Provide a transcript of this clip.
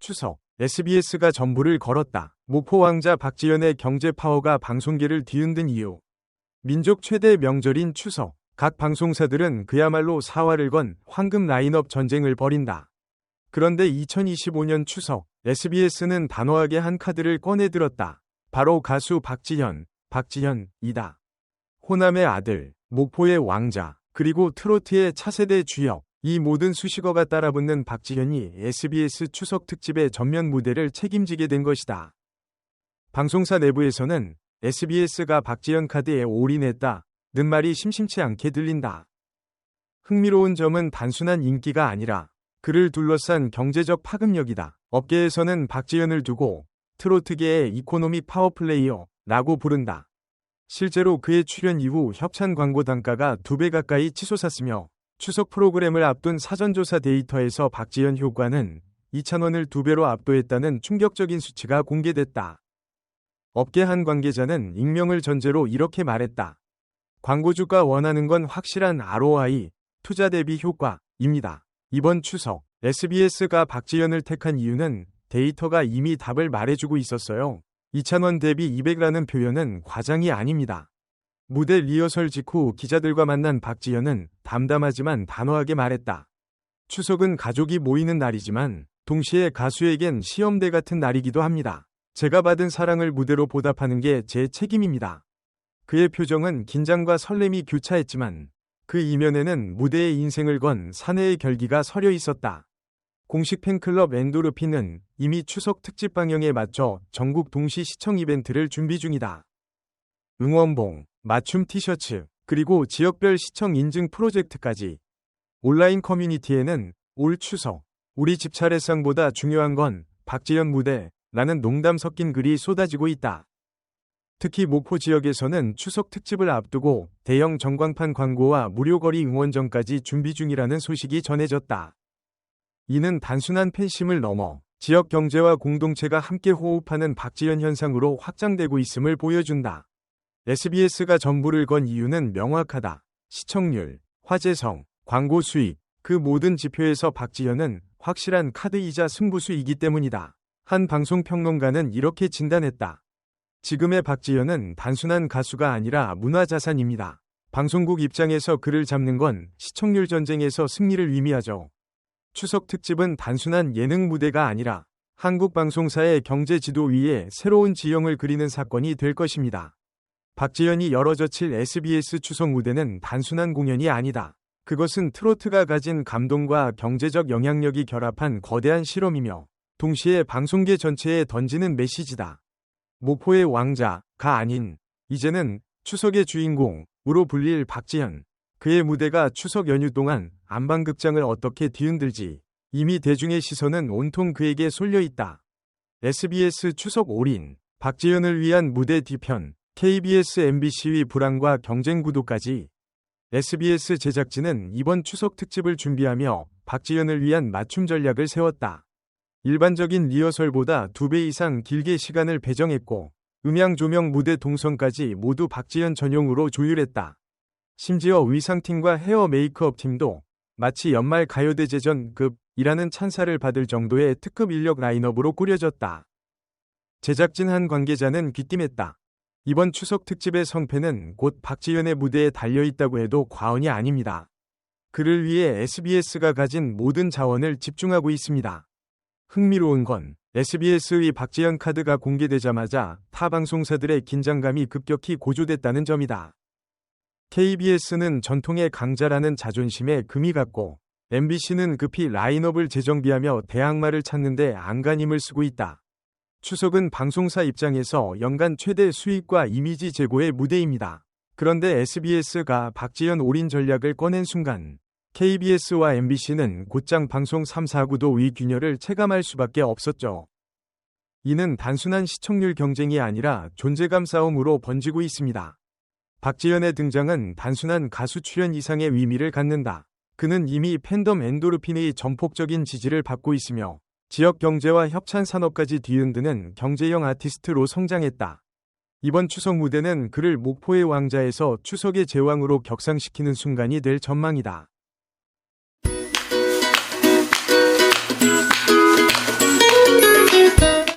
추석 SBS가 전부를 걸었다. 모포 왕자 박지현의 경제 파워가 방송계를 뒤흔든 이유. 민족 최대 명절인 추석. 각 방송사들은 그야말로 사활을 건 황금 라인업 전쟁을 벌인다. 그런데 2025년 추석, SBS는 단호하게 한 카드를 꺼내들었다. 바로 가수 박지현, 박지현이다. 호남의 아들, 목포의 왕자, 그리고 트로트의 차세대 주역, 이 모든 수식어가 따라붙는 박지현이 SBS 추석 특집의 전면 무대를 책임지게 된 것이다. 방송사 내부에서는 SBS가 박지현 카드에 올인했다. 는 말이 심심치 않게 들린다. 흥미로운 점은 단순한 인기가 아니라 그를 둘러싼 경제적 파급력이다. 업계에서는 박지현을 두고 트로트계의 이코노미 파워플레이어라고 부른다. 실제로 그의 출연 이후 협찬 광고 단가가 두 배 가까이 치솟았으며 추석 프로그램을 앞둔 사전조사 데이터에서 박지현 효과는 2,000원을 두 배로 압도했다는 충격적인 수치가 공개됐다. 업계 한 관계자는 익명을 전제로 이렇게 말했다. 광고주가 원하는 건 확실한 ROI, 투자 대비 효과입니다. 이번 추석, SBS가 박지현을 택한 이유는 데이터가 이미 답을 말해주고 있었어요. 2,000원 대비 200라는 표현은 과장이 아닙니다. 무대 리허설 직후 기자들과 만난 박지현은 담담하지만 단호하게 말했다. 추석은 가족이 모이는 날이지만 동시에 가수에겐 시험대 같은 날이기도 합니다. 제가 받은 사랑을 무대로 보답하는 게 제 책임입니다. 그의 표정은 긴장과 설렘이 교차했지만 그 이면에는 무대의 인생을 건 사내의 결기가 서려 있었다. 공식 팬클럽 엔도르핀은 이미 추석 특집 방영에 맞춰 전국 동시 시청 이벤트를 준비 중이다. 응원봉, 맞춤 티셔츠, 그리고 지역별 시청 인증 프로젝트까지 온라인 커뮤니티에는 올 추석, 우리 집 차례상보다 중요한 건 박지현 무대라는 농담 섞인 글이 쏟아지고 있다. 특히 목포 지역에서는 추석 특집을 앞두고 대형 전광판 광고와 무료거리 응원전까지 준비 중이라는 소식이 전해졌다. 이는 단순한 팬심을 넘어 지역 경제와 공동체가 함께 호흡하는 박지현 현상으로 확장되고 있음을 보여준다. SBS가 전부를 건 이유는 명확하다. 시청률, 화제성, 광고 수익, 그 모든 지표에서 박지현은 확실한 카드이자 승부수이기 때문이다. 한 방송평론가는 이렇게 진단했다. 지금의 박지현은 단순한 가수가 아니라 문화자산입니다. 방송국 입장에서 그를 잡는 건 시청률 전쟁에서 승리를 의미하죠. 추석 특집은 단순한 예능 무대가 아니라 한국 방송사의 경제 지도 위에 새로운 지형을 그리는 사건이 될 것입니다. 박지현이 열어젖힐 SBS 추석 무대는 단순한 공연이 아니다. 그것은 트로트가 가진 감동과 경제적 영향력이 결합한 거대한 실험이며 동시에 방송계 전체에 던지는 메시지다. 모포의 왕자가 아닌 이제는 추석의 주인공으로 불릴 박지현. 그의 무대가 추석 연휴 동안 안방극장을 어떻게 뒤흔들지 이미 대중의 시선은 온통 그에게 쏠려 있다. SBS 추석 올인, 박지현을 위한 무대 뒤편, KBS MBC의 불안과 경쟁 구도까지 SBS 제작진은 이번 추석 특집을 준비하며 박지현을 위한 맞춤 전략을 세웠다. 일반적인 리허설보다 두배 이상 길게 시간을 배정했고 음향 조명 무대 동선까지 모두 박지현 전용으로 조율했다. 심지어 의상팀과 헤어 메이크업 팀도 마치 연말 가요대제전급이라는 찬사를 받을 정도의 특급 인력 라인업으로 꾸려졌다. 제작진 한 관계자는 귀띔했다. 이번 추석 특집의 성패는 곧 박지현의 무대에 달려있다고 해도 과언이 아닙니다. 그를 위해 SBS가 가진 모든 자원을 집중하고 있습니다. 흥미로운 건 SBS의 박지현 카드가 공개되자마자 타 방송사들의 긴장감이 급격히 고조됐다는 점이다. KBS는 전통의 강자라는 자존심에 금이 갔고 MBC는 급히 라인업을 재정비하며 대항마를 찾는데 안간힘을 쓰고 있다. 추석은 방송사 입장에서 연간 최대 수익과 이미지 제고의 무대입니다. 그런데 SBS가 박지현 올인 전략을 꺼낸 순간 KBS와 MBC는 곧장 방송 3, 4구도의 균열을 체감할 수밖에 없었죠. 이는 단순한 시청률 경쟁이 아니라 존재감 싸움으로 번지고 있습니다. 박지현의 등장은 단순한 가수 출연 이상의 의미를 갖는다. 그는 이미 팬덤 엔도르핀의 전폭적인 지지를 받고 있으며 지역 경제와 협찬 산업까지 뒤흔드는 경제형 아티스트로 성장했다. 이번 추석 무대는 그를 목포의 왕자에서 추석의 제왕으로 격상시키는 순간이 될 전망이다.